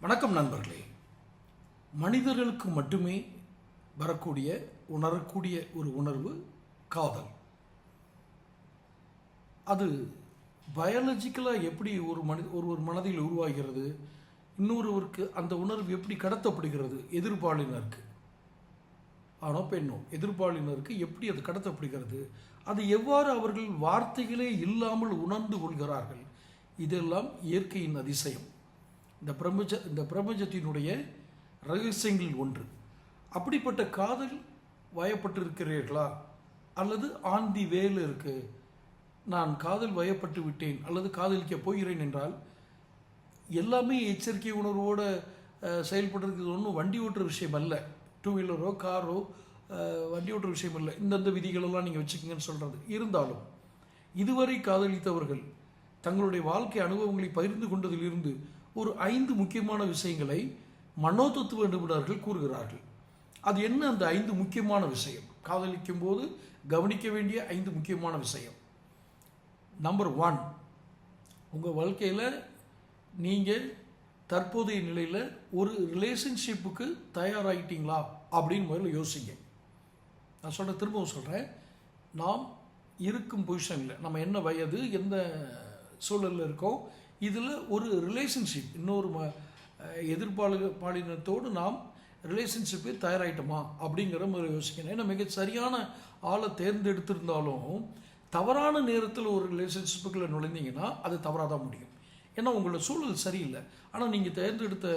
வணக்கம் நண்பர்களே. மனிதர்களுக்கு மட்டுமே வரக்கூடிய உணரக்கூடிய ஒரு உணர்வு காதல். அது பயாலஜிக்கலாக எப்படி ஒரு மனி ஒரு ஒரு மனதில் உருவாகிறது இன்னொருவருக்கு அந்த உணர்வு எப்படி கடத்தப்படுகிறது எதிர்பாலினருக்கு. ஆனோ பெண்ணோ எதிர்பாலினருக்கு எப்படி அது கடத்தப்படுகிறது அது எவ்வாறு அவர்கள் வார்த்தைகளே இல்லாமல் உணர்ந்து கொள்கிறார்கள் இதெல்லாம் இயற்கையின் அதிசயம். இந்த பிரபஞ்ச இந்த பிரபஞ்சத்தினுடைய ரகசியங்களில் ஒன்று. அப்படிப்பட்ட காதல் வயப்பட்டிருக்கிறீர்களா? அல்லது ஆன் தி வேல இருக்கு. நான் காதல் வயப்பட்டு விட்டேன். அல்லது காதலிக்க போகிறேன் என்றால் எல்லாமே எச்சரிக்கை உணர்வோடு செயல்படுறது ஒன்றும் வண்டி ஓட்டுற விஷயம் அல்ல. டூ வீலரோ காரோ வண்டி ஓட்டுற விஷயம் இல்லை இந்தந்த விதிகளெல்லாம் நீங்கள் வச்சுக்கோங்கன்னு சொல்கிறது இருந்தாலும் இதுவரை காதலித்தவர்கள் தங்களுடைய வாழ்க்கை அனுபவங்களை பகிர்ந்து கொண்டதிலிருந்து ஒரு ஐந்து முக்கியமான விஷயங்களை மனோதத்துவ நிபுணர்கள் கூறுகிறார்கள். அது என்ன அந்த ஐந்து முக்கியமான விஷயம்? காதலிக்கும் போது கவனிக்க வேண்டிய ஐந்து முக்கியமான விஷயம். நம்பர் ஒன் உங்கள் வாழ்க்கையில் நீங்கள் தற்போதைய நிலையில் ஒரு ரிலேஷன்ஷிப்புக்கு தயாராகிட்டீங்களா அப்படின்னு முதல்ல யோசிங்க. நான் சொல்கிற திரும்பவும் சொல்கிறேன் நாம் இருக்கும் பொசிஷனில் நம்ம என்ன வயது எந்த சூழலில் இருக்கோம் இதில் ஒரு ரிலேஷன்ஷிப் இன்னொரு ம எதிர்பால பாலினத்தோடு நாம் ரிலேஷன்ஷிப்பே தயாராகிட்டோமா அப்படிங்கிற மாதிரி யோசிக்கணும் ஏன்னா மிக சரியான ஆளை தேர்ந்தெடுத்திருந்தாலும் தவறான நேரத்தில் ஒரு ரிலேஷன்ஷிப்புக்குள்ளே நுழைந்தீங்கன்னா அது தவறாக தான் முடியும். ஏன்னா உங்களோட சூழல் சரியில்லை. ஆனால் நீங்கள் தேர்ந்தெடுத்த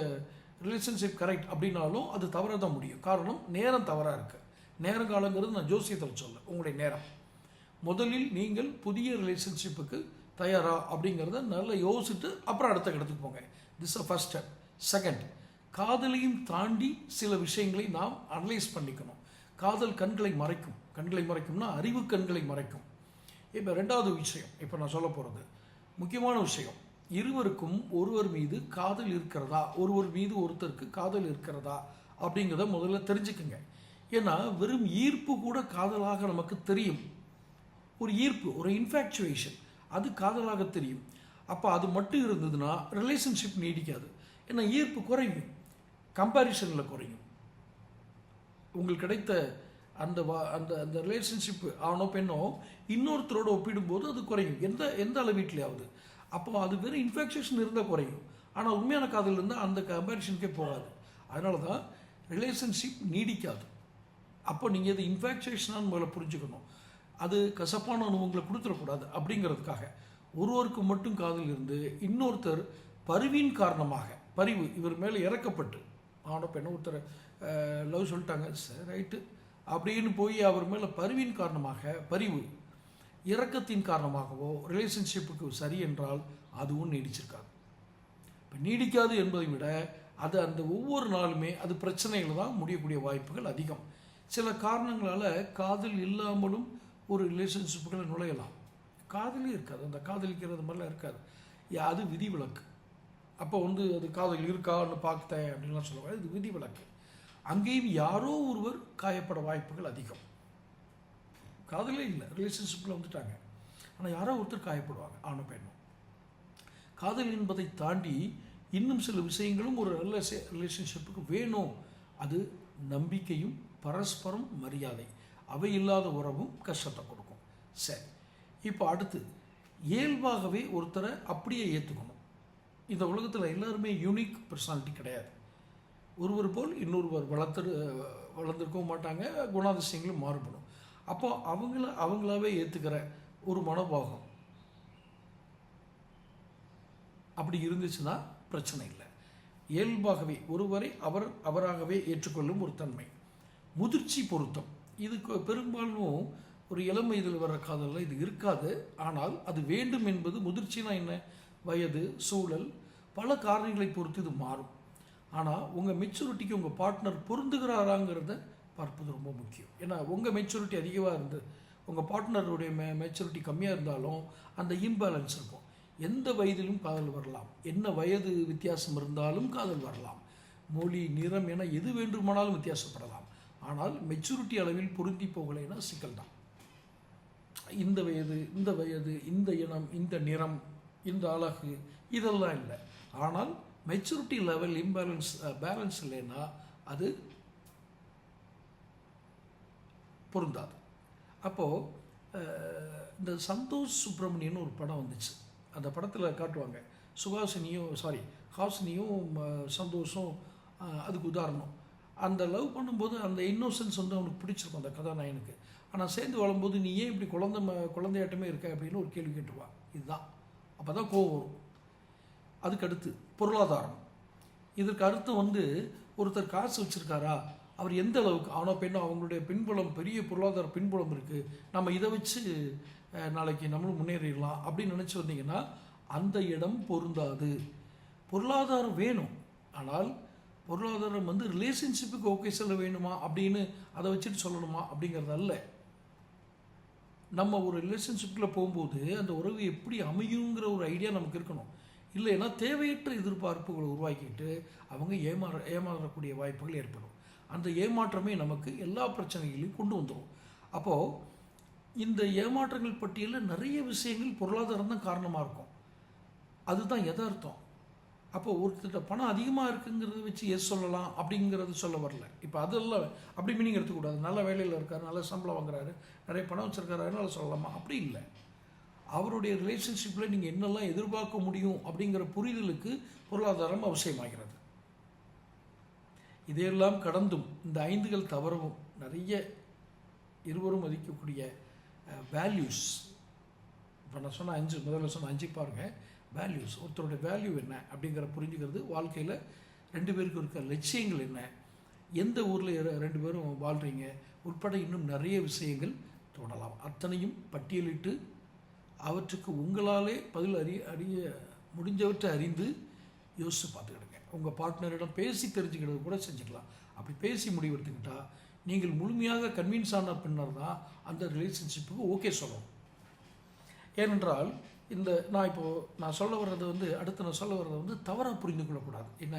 ரிலேஷன்ஷிப் கரெக்ட் அப்படின்னாலும் அது தவறாக தான் முடியும். காரணம் நேரம் தவறாக இருக்குது நேரங்காலங்கிறது நான் ஜோசியத்தில் சொல்ல உங்களுடைய நேரம். முதலில் நீங்கள் புதிய ரிலேஷன்ஷிப்புக்கு தயாரா அப்படிங்கிறத நல்லா யோசிச்சுட்டு அப்புறம் அடுத்த இடத்துக்கு போங்க. This a first step second காதலையும் தாண்டி சில விஷயங்களை நாம் அனலைஸ் பண்ணிக்கணும். காதல் கண்களை மறைக்கும். கண்களை மறைக்கும்னா அறிவு கண்களை மறைக்கும். இப்போ ரெண்டாவது விஷயம் இப்போ நான் சொல்ல போகிறது முக்கியமான விஷயம் இருவருக்கும் ஒருவர் மீது காதல் இருக்கிறதா? ஒருவர் மீது ஒருத்தருக்கு காதல் இருக்கிறதா? அப்படிங்கிறத முதல்ல தெரிஞ்சுக்குங்க. ஏன்னா வெறும் ஈர்ப்பு கூட காதலாக நமக்கு தெரியும். ஒரு ஈர்ப்பு ஒரு இன்ஃபேக்சுவேஷன் அது காதலாக தெரியும். அப்போ அது மட்டும் இருந்ததுன்னா ரிலேஷன்ஷிப் நீடிக்காது. ஏன்னா ஈர்ப்பு குறையும். கம்பாரிசனில் குறையும். உங்களுக்கு கிடைத்த அந்த வா அந்த அந்த ரிலேஷன்ஷிப் ஆணோ பெண்ணோ இன்னொருத்தரோட ஒப்பிடும்போது அது குறையும். எந்த எந்த அளவீட்லையாவது அப்போ அது வெறும் இன்ஃபெக்ஷன் இருந்தால் குறையும். ஆனால் உண்மையான காதல் இருந்தால் அந்த கம்பேரிஷனுக்கே போகாது. அதனால தான் ரிலேஷன்ஷிப் நீடிக்காது. அப்போ நீங்கள் இது இன்ஃபேக்சுவேஷனாக முதல்ல புரிஞ்சுக்கணும். அது கசப்பான அனுபவங்களை கொடுத்துடக்கூடாது அப்படிங்கிறதுக்காக ஒருவருக்கு மட்டும் காதல் இருந்து இன்னொருத்தர் பருவின் காரணமாக பரிவு இவர் மேலே இறக்கப்பட்டு ஆன பெண்ண ஒருத்தர் லவ் சொல்லிட்டாங்க சரி ரைட்டு அப்படின்னு போய் அவர் மேலே பருவின் காரணமாக பரிவு இறக்கத்தின் காரணமாகவோ ரிலேஷன்ஷிப்புக்கு சரி என்றால் அதுவும் நீடிச்சிருக்காது. இப்போ நீடிக்காது என்பதை விட அது அந்த ஒவ்வொரு நாளுமே அது பிரச்சனைகள் தான் முடியக்கூடிய வாய்ப்புகள் அதிகம். சில காரணங்களால் காதல் இல்லாமலும் ஒரு ரிலேஷன்ஷிப்புகளை நுழையலாம். காதலே இருக்காது. அந்த காதலிக்கிறது மாதிரிலாம் இருக்காது. அது விதிவிலக்கு. அப்போ வந்து அது காதல் இருக்கான்னு பார்த்தேன் அப்படின்லாம் சொல்லுவாங்க இது விதிவிலக்கு. அங்கேயும் யாரோ ஒருவர் காயப்பட வாய்ப்புகள் அதிகம். காதலே இல்லை. ரிலேஷன்ஷிப்பில் வந்துட்டாங்க. ஆனால் யாரோ ஒருத்தர் காயப்படுவாங்க ஆணும் பெண்ணும். காதல் என்பதை தாண்டி இன்னும் சில விஷயங்களும் ஒரு நல்ல ரிலேஷன்ஷிப்புக்கு வேணும். அது நம்பிக்கையும் பரஸ்பரம் மரியாதை. அவை இல்லாத உறவும் கஷ்டத்தை கொடுக்கும். சரி. இப்போ அடுத்து இயல்பாகவே ஒருத்தரை அப்படியே ஏற்றுக்கணும் இந்த உலகத்தில் எல்லாருமே யூனிக் பர்சனாலிட்டி கிடையாது. ஒருவர் போல் இன்னொருவர் வளர்த்து வளர்ந்துருக்கவும் மாட்டாங்க குணாதிசயங்களும் மாறுபடும். அப்போ அவங்கள அவங்களாவே ஏற்றுக்கிற ஒரு மனோபாகம் அப்படி இருந்துச்சுன்னா பிரச்சனை இல்லை. இயல்பாகவே ஒருவரை அவர் அவராகவே ஏற்றுக்கொள்ளும் ஒரு தன்மை. முதிர்ச்சி பொருத்தம். இதுக்கு பெரும்பாலும் ஒரு இளம் வயதில் வர காதலில் இது இருக்காது. ஆனால் அது வேண்டும் என்பது முதிர்ச்சினா என்ன? வயது சூழல் பல காரணங்களை பொறுத்து இது மாறும். ஆனால் உங்கள் மெச்சூரிட்டிக்கு உங்கள் பார்ட்னர் பொருந்துகிறாராங்கிறத பார்ப்பது ரொம்ப முக்கியம். ஏன்னா உங்கள் மெச்சூரிட்டி அதிகமாக இருந்து உங்கள் பார்ட்னருடைய மெ மெச்சூரிட்டி கம்மியாக இருந்தாலும் அந்த இம்பேலன்ஸ் இருக்கும். எந்த வயதிலும் காதல் வரலாம். என்ன வயது வித்தியாசம் இருந்தாலும் காதல் வரலாம். மொழி நிறம் என எது வேண்டுமானாலும் வித்தியாசப்படலாம். ஆனால் மெச்சூரிட்டி அளவில் பொருந்தி போகலைன்னா சிக்கல் தான். இந்த வயது இந்த வயது இந்த இனம் இந்த நிறம் இந்த அழகு இதெல்லாம் இல்லை. ஆனால் மெச்சூரிட்டி லெவல் இம்பேலன்ஸ் பேலன்ஸ் இல்லைன்னா அது பொருந்தாது. அப்போது இந்த சந்தோஷ் சுப்பிரமணியன் ஒரு படம் வந்துச்சு. அந்த படத்தில் காட்டுவாங்க. சுகாசினியும் சாரி ஹாசினியும் ம- அதுக்கு உதாரணம். அந்த லவ் பண்ணும்போது அந்த இன்னோசன்ஸ் வந்து அவனுக்கு பிடிச்சிருக்கும் அந்த கதாநாயகனுக்கு. ஆனால் சேர்ந்து வளரும்போது நீ ஏன் இப்படி குழந்தை ம- குழந்தையாட்டமே இருக்க? அப்படின்னு ஒரு கேள்வி கேட்டுருவான் இதுதான். அப்போ தான் கோவம் வரும். அதுக்கடுத்து பொருளாதாரம். இதற்கு அடுத்து வந்து ஒருத்தர் காசு வச்சுருக்காரா? அவர் எந்த அளவுக்கு ஆனோ பெண்ணோ அவங்களுடைய பின்புலம் பெரிய பொருளாதார பின்புலம் இருக்குது நம்ம இதை வச்சு நாளைக்கு நம்மளும் முன்னேறிடலாம் அப்படின்னு நினச்சி வந்தீங்கன்னா அந்த இடம் பொருந்தாது. பொருளாதாரம் வேணும். ஆனால் பொருளாதாரம் வந்து ரிலேஷன்ஷிப்புக்கு ஓகே சொல்ல வேணுமா அப்படின்னு அதை வச்சுட்டு சொல்லணுமா? அப்படிங்கிறது அல்ல. நம்ம ஒரு ரிலேஷன்ஷிப்பில் போகும்போது அந்த உறவு எப்படி அமையுங்கிற ஒரு ஐடியா நமக்கு இருக்கணும். இல்லைன்னா தேவையற்ற எதிர்பார்ப்புகளை உருவாக்கிட்டு அவங்க ஏமாற ஏமாறக்கூடிய வாய்ப்புகள் ஏற்படும். அந்த ஏமாற்றமே நமக்கு எல்லா பிரச்சனைகளையும் கொண்டு வந்துடும் அப்போது இந்த ஏமாற்றங்கள் பட்டியலில் நிறைய விஷயங்கள் பொருளாதாரம் தான் காரணமாக இருக்கும். அதுதான் யதார்த்தம். அப்போ ஒருத்தர்கிட்ட பணம் அதிகமாக இருக்குங்கிறத வச்சு எஸ் சொல்லலாம் அப்படிங்கிறது சொல்ல வரல. இப்போ அதெல்லாம் அப்படி மீனிங் எடுத்துக்கூடாது. நல்ல வேலையில் இருக்கார் நல்ல சம்பளம் வாங்குறாரு நிறைய பணம் வச்சிருக்காரு அதனால சொல்லலாமா? அப்படி இல்லை. அவருடைய ரிலேஷன்ஷிப்பில் நீங்கள் என்னெல்லாம் எதிர்பார்க்க முடியும் அப்படிங்கிற புரிதலுக்கு பொருளாதாரம் அவசியமாகிறது. இதையெல்லாம் கடந்தும் இந்த ஐந்துகள் தவறவும் நிறைய இருவரும் மதிக்கக்கூடிய வேல்யூஸ் இப்போ நான் சொன்ன அஞ்சு முதல்ல சொன்ன அஞ்சு பாருங்கள் வேல்யூஸ் ஒருத்தருடைய வேல்யூ என்ன அப்படிங்கிற புரிஞ்சுக்கிறது வாழ்க்கையில் ரெண்டு பேருக்கும் இருக்க லட்சியங்கள் என்ன? எந்த ஊரில் ரெண்டு பேரும் வாழ்கிறீங்க உட்பட இன்னும் நிறைய விஷயங்கள் தோணலாம் அத்தனையும் பட்டியலிட்டு அவற்றுக்கு உங்களாலே பதில் அறி அறிய முடிஞ்சவற்றை அறிந்து யோசித்து பார்த்துக்கிடுங்க. உங்கள் பார்ட்னரிடம் பேசி தெரிஞ்சுக்கிறது கூட செஞ்சுக்கலாம். அப்படி பேசி முடிவெடுத்துக்கிட்டால் நீங்கள் முழுமையாக கன்வின்ஸ் ஆன பின்னர் தான் அந்த ரிலேஷன்ஷிப்புக்கு ஓகே சொல்லணும். ஏனென்றால் இந்த நான் இப்போது நான் சொல்ல வர்றது வந்து அடுத்து நான் சொல்ல வர்றது வந்து தவறாக புரிந்து கொள்ளக்கூடாது. என்ன?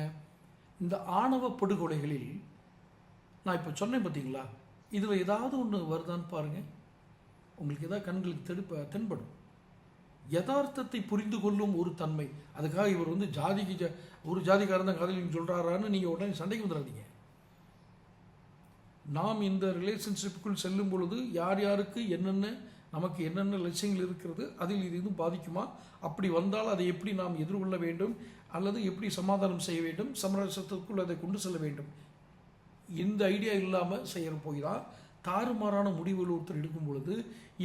இந்த ஆணவ படுகொலைகளில் நான் இப்போ சொன்னேன் பார்த்தீங்களா? இதில் ஏதாவது ஒன்று வருதான்னு பாருங்கள் உங்களுக்கு ஏதாவது கண்களுக்கு தெடுப்ப தென்படும். யதார்த்தத்தை புரிந்து கொள்ளும் ஒரு தன்மை. அதுக்காக இவர் வந்து ஜாதிக்கு ஜா ஒரு ஜாதிக்காரன் தான் காதலின்னு சொல்கிறாரான்னு நீங்கள் உடனே சண்டைக்கு வந்துடாதீங்க நாம் இந்த ரிலேஷன்ஷிப்புக்குள் செல்லும் பொழுது யார் யாருக்கு என்னென்ன நமக்கு என்னென்ன லட்சியங்கள் இருக்கிறது அதில் இது இதுவும் பாதிக்குமா? அப்படி வந்தால் அதை எப்படி நாம் எதிர்கொள்ள வேண்டும்? அல்லது எப்படி சமாதானம் செய்ய வேண்டும்? சமரசத்திற்குள் அதை கொண்டு செல்ல வேண்டும். இந்த ஐடியா இல்லாமல் செய்கிற போய் தான் தாறுமாறான முடிவுகள் ஒருத்தர் எடுக்கும் பொழுது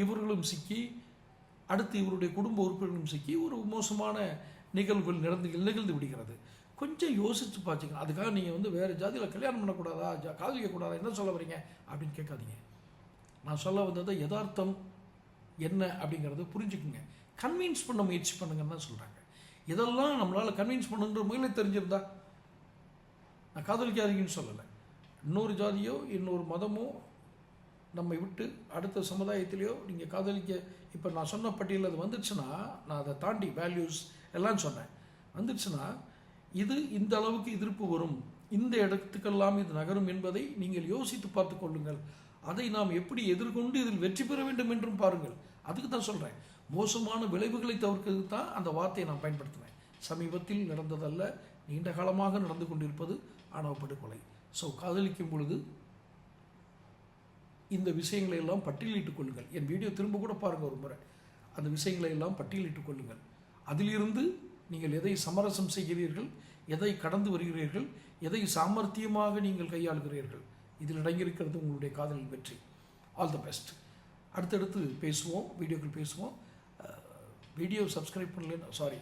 இவர்களும் சிக்கி அடுத்து இவருடைய குடும்ப உறுப்பினர்களும் சிக்கி ஒரு மோசமான நிகழ்வுகள் நடந்து நிகழ்ந்து விடுகிறது. கொஞ்சம் யோசித்து பார்த்துங்க அதுக்காக நீங்கள் வந்து வேறு ஜாதியில் கல்யாணம் பண்ணக்கூடாதா? ஜா காதலிக்கக்கூடாதா? என்ன சொல்ல வரீங்க அப்படின்னு கேட்காதீங்க. நான் சொல்ல வந்தது யதார்த்தம். என்ன அப்படிங்கிறத புரிஞ்சுக்குங்க. கன்வின்ஸ் பண்ண முயற்சி பண்ணுங்கன்னு தான் சொல்கிறாங்க இதெல்லாம் நம்மளால் கன்வின்ஸ் பண்ணுன்ற முயலை தெரிஞ்சிருந்தா? நான் காதலிக்காதீங்கன்னு சொல்லலை. இன்னொரு ஜாதியோ இன்னொரு மதமோ நம்மை விட்டு அடுத்த சமுதாயத்திலேயோ நீங்கள் காதலிக்க இப்போ நான் சொன்ன பட்டியலில் அது வந்துடுச்சுன்னா நான் அதை தாண்டி வேல்யூஸ் எல்லாம் சொன்னேன். வந்துடுச்சுன்னா இது இந்த அளவுக்கு எதிர்ப்பு வரும். இந்த இடத்துக்கெல்லாம் இது நகரும் என்பதை நீங்கள் யோசித்து பார்த்து கொள்ளுங்கள். அதை நாம் எப்படி எதிர்கொண்டு இதில் வெற்றி பெற வேண்டும் என்றும் பாருங்கள். அதுக்கு தான் சொல்கிறேன் மோசமான விளைவுகளை தவிர்க்கிறதுக்கு தான் அந்த வார்த்தையை நான் பயன்படுத்தினேன் சமீபத்தில் நடந்ததல்ல நீண்ட காலமாக நடந்து கொண்டிருப்பது ஆணவ படுகொலை ஸோ காதலிக்கும் பொழுது இந்த விஷயங்களை எல்லாம் பட்டியலிட்டுக் கொள்ளுங்கள். என் வீடியோ திரும்ப கூட பாருங்கள் ஒரு முறை. அந்த விஷயங்களை எல்லாம் பட்டியலிட்டுக் கொள்ளுங்கள். அதிலிருந்து நீங்கள் எதை சமரசம் செய்கிறீர்கள் எதை கடந்து வருகிறீர்கள் எதை சாமர்த்தியமாக நீங்கள் கையாளுகிறீர்கள் இதில் அடங்கியிருக்கிறது உங்களுடைய காதலின் வெற்றி. ஆல் த பெஸ்ட் அடுத்தடுத்து பேசுவோம் வீடியோக்கள் பேசுவோம். வீடியோ சப்ஸ்கிரைப் பண்ணலன்னா சாரி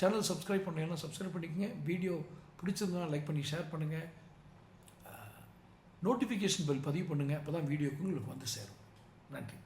சேனல் சப்ஸ்கிரைப் பண்ணலன்னா சப்ஸ்கிரைப் பண்ணிக்கங்க. வீடியோ பிடிச்சிருந்தா லைக் பண்ணி ஷேர் பண்ணுங்கள் நோட்டிஃபிகேஷன் பெல் பதிவு பண்ணுங்கள் அப்போ தான் வீடியோக்கு உங்களுக்கு வந்து சேரும். நன்றி.